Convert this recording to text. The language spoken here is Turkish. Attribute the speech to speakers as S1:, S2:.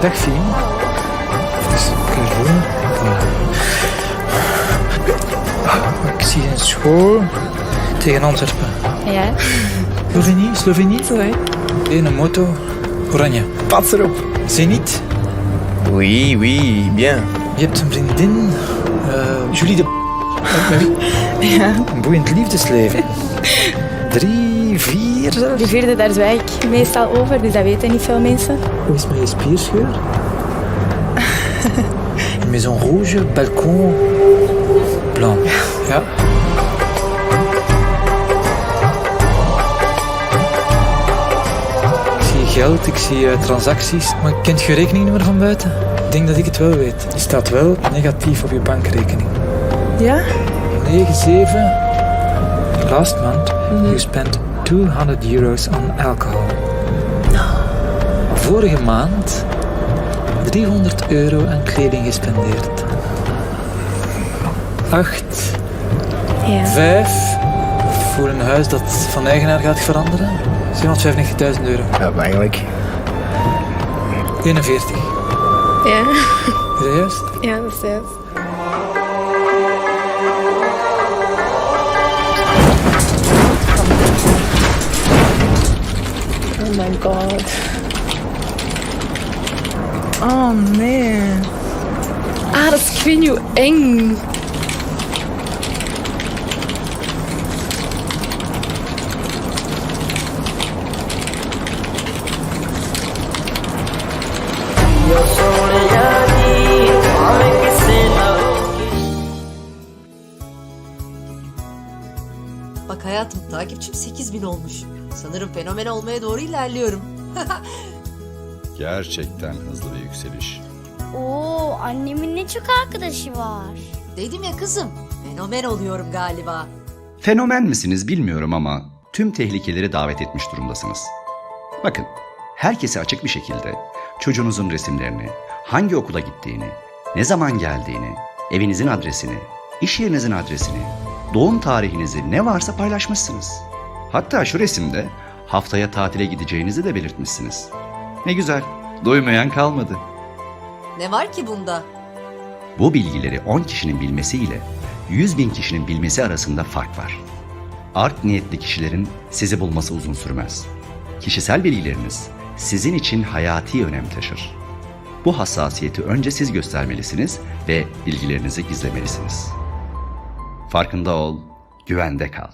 S1: Dag Fien. Dus, Caroline. Voilà. Ik zie een school tegen Antwerpen.
S2: Ja,
S1: Slovenië, Slovenië.
S2: hè.
S1: Een moto, oranje. Pas erop. Zenit.
S3: Oui, oui, bien.
S1: Je hebt een vriendin, eh, Julie de...
S2: Ja.
S1: Een boeiend liefdesleven. Drie, vier.
S2: Die vierde, daar zwijg ik meestal over, dus dat weten niet veel mensen.
S1: Hoe is mijn spierscheur? Maison rouge, balcon blanc. Ja. Ik zie geld, ik zie eh, transacties, maar kent je rekeningnummer van buiten? Ik denk dat ik het wel weet. Die staat wel negatief op je bankrekening.
S2: Ja?
S1: 9, 7. Last month, you spent 200 euros on alcohol. Vorige maand 300 euro aan kleding gespendeerd. 8,
S2: Ja.
S1: 5. Voor een huis dat van eigenaar gaat veranderen. 795.000 euro.
S3: Ja, maar eigenlijk.
S1: 41.
S2: Ja,
S1: Is dat juist?
S2: ja dat is juist. My god. Oh nee. Ah, niet hoe eng.
S4: Bak hayatım takipçim 8000 olmuş. Sanırım fenomen olmaya doğru ilerliyorum.
S5: Gerçekten hızlı bir yükseliş.
S6: Oo, annemin ne çok arkadaşı var.
S4: Dedim ya kızım fenomen oluyorum galiba.
S7: Fenomen misiniz bilmiyorum ama tüm tehlikeleri davet etmiş durumdasınız. Bakın, herkese açık bir şekilde çocuğunuzun resimlerini, hangi okula gittiğini, ne zaman geldiğini, evinizin adresini, iş yerinizin adresini, doğum tarihinizi ne varsa paylaşmışsınız. Hatta şu resimde haftaya tatile gideceğinizi de belirtmişsiniz. Ne güzel, duymayan kalmadı.
S4: Ne var ki bunda?
S7: Bu bilgileri 10 kişinin bilmesiyle 100 bin kişinin bilmesi arasında fark var. Art niyetli kişilerin sizi bulması uzun sürmez. Kişisel bilgileriniz sizin için hayati önem taşır. Bu hassasiyeti önce siz göstermelisiniz ve bilgilerinizi gizlemelisiniz. Farkında ol, güvende kal.